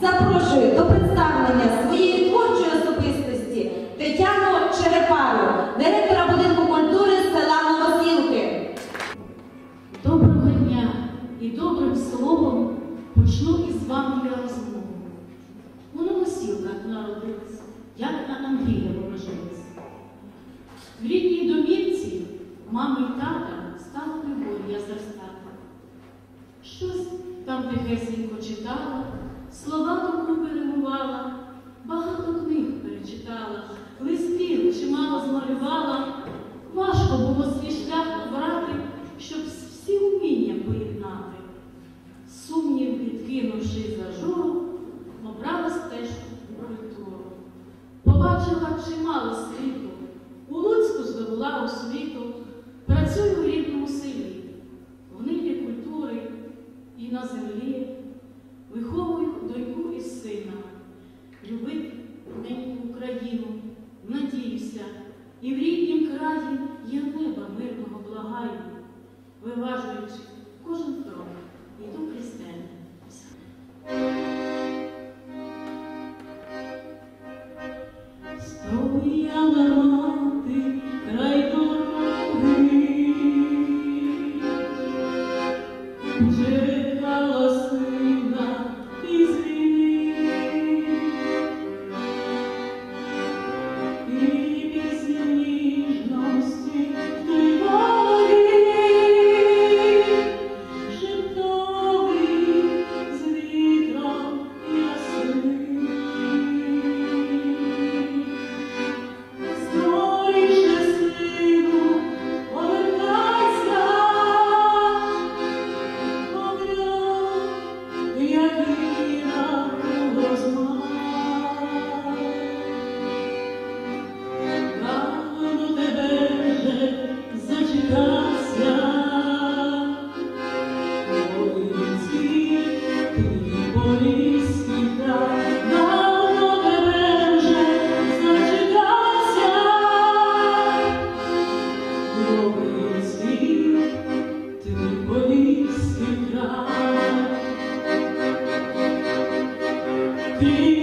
Запрошую comes deep.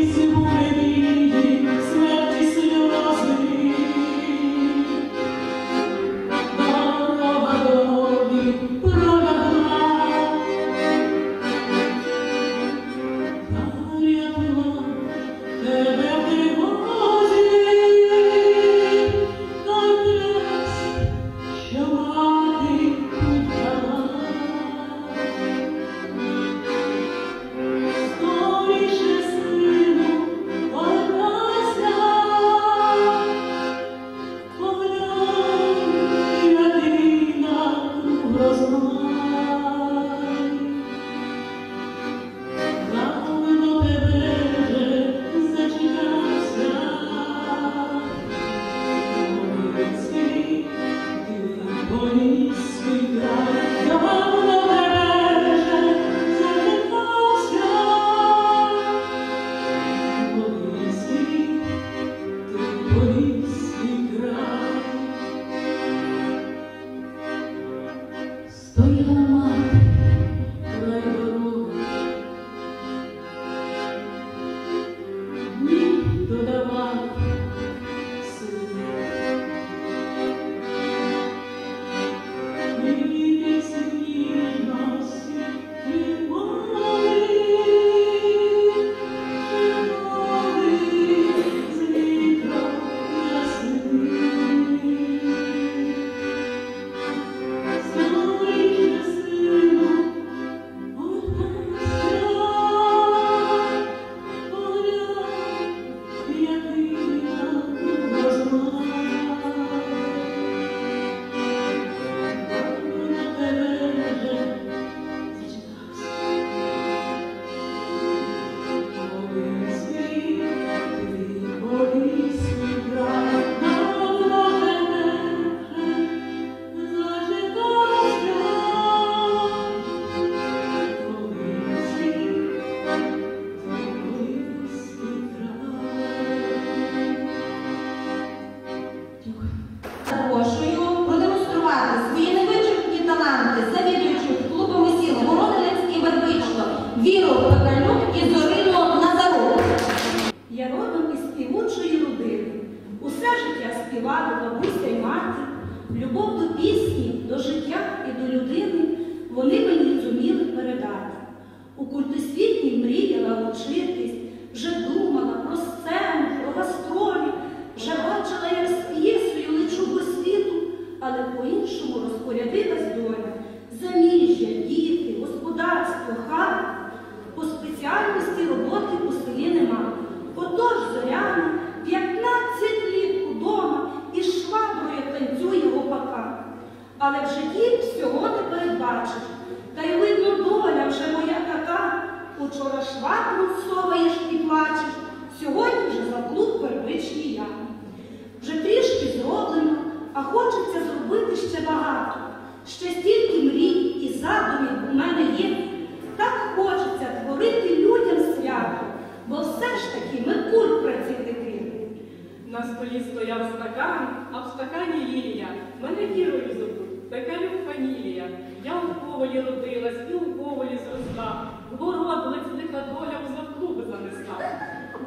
Я у коволі родилась і у коволі зросла. Городилась лиха доля у завклуби занесла.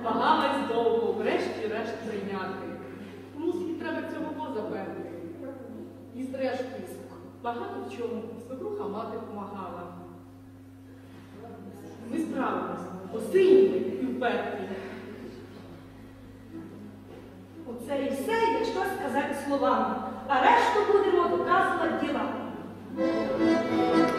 Багалась довго, врешті-решт зайняти. Тому треба цього позаберти. І зрештою, багато в чому свекруха мати помагала. Ми справились, осильні і вперті. Оце і все, якщо сказати словами. А решту будемо доказувати діла. Música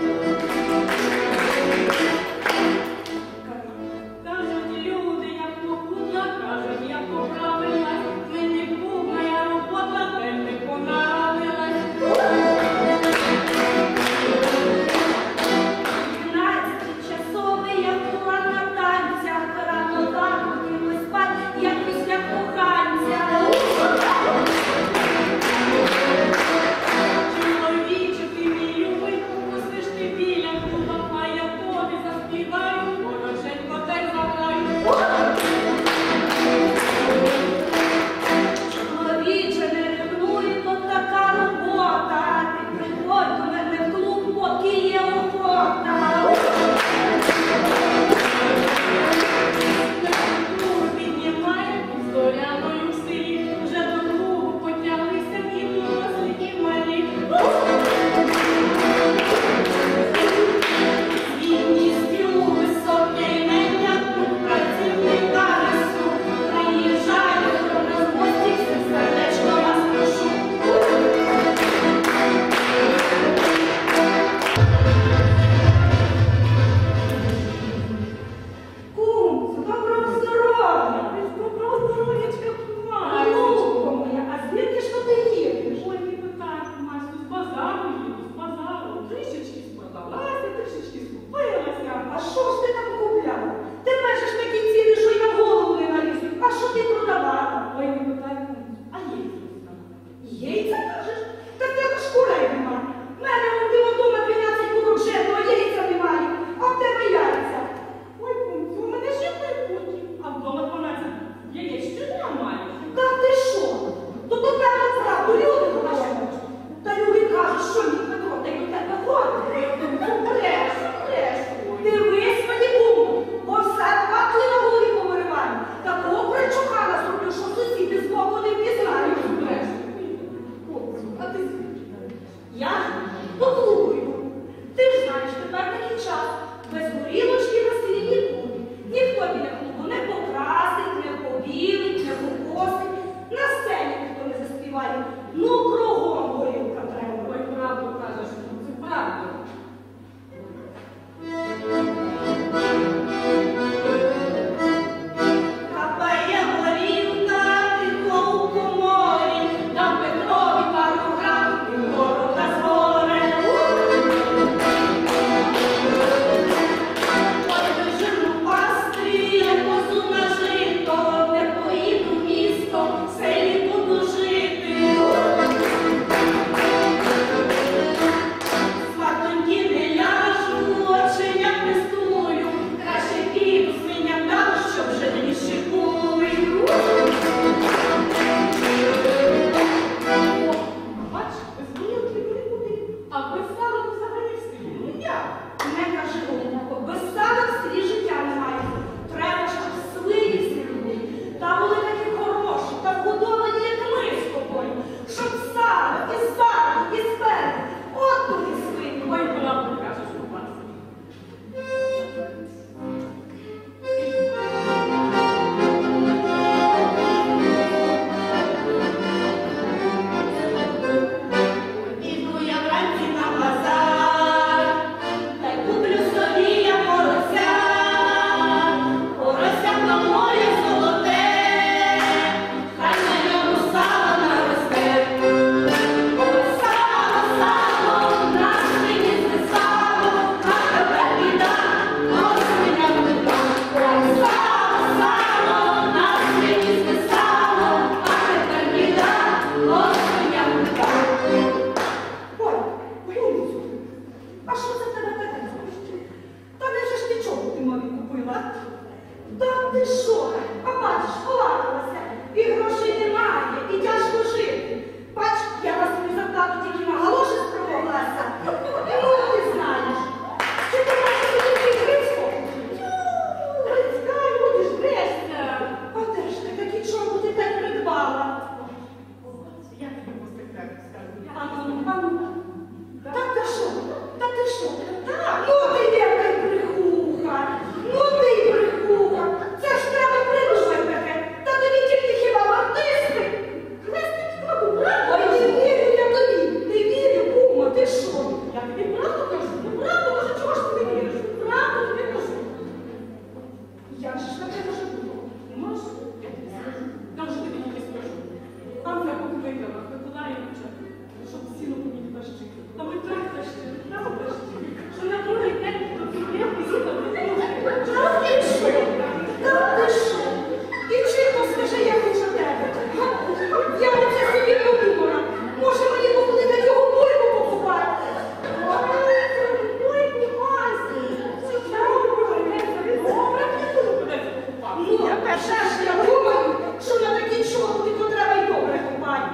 Ну, я перша ж я думаю, що на такі чоботи то треба й добре купати.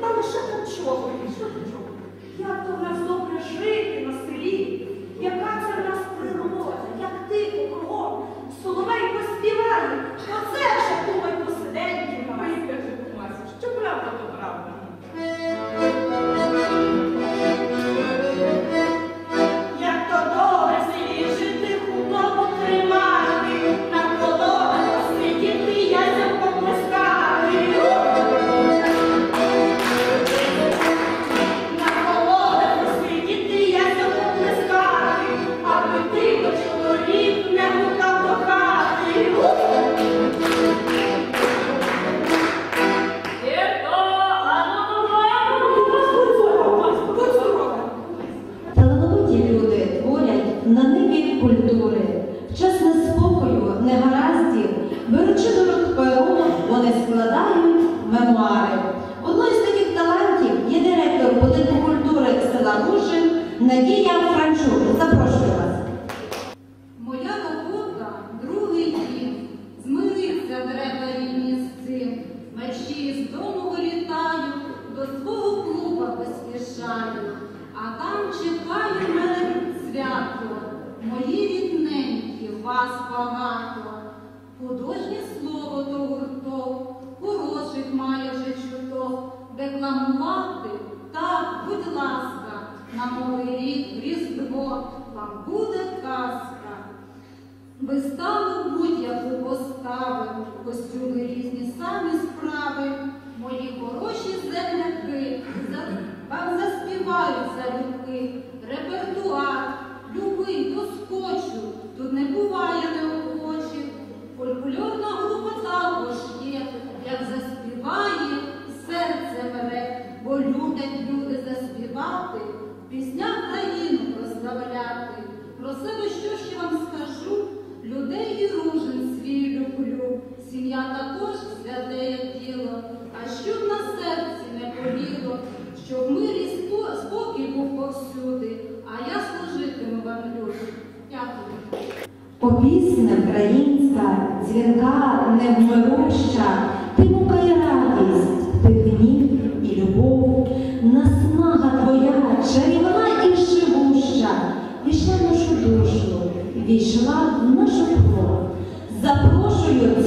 Та лише до чого. Як то в нас добре жити? Вистави будь-яку постави, костюми різні самі справи, мої хороші. Попісне українська, дзвінка невмируща, ти мукає радість, ти гнів і любов, наснага твоя, чарівна і живуща, війшла в нашу душу, війшла в нашу кров. Запрошую.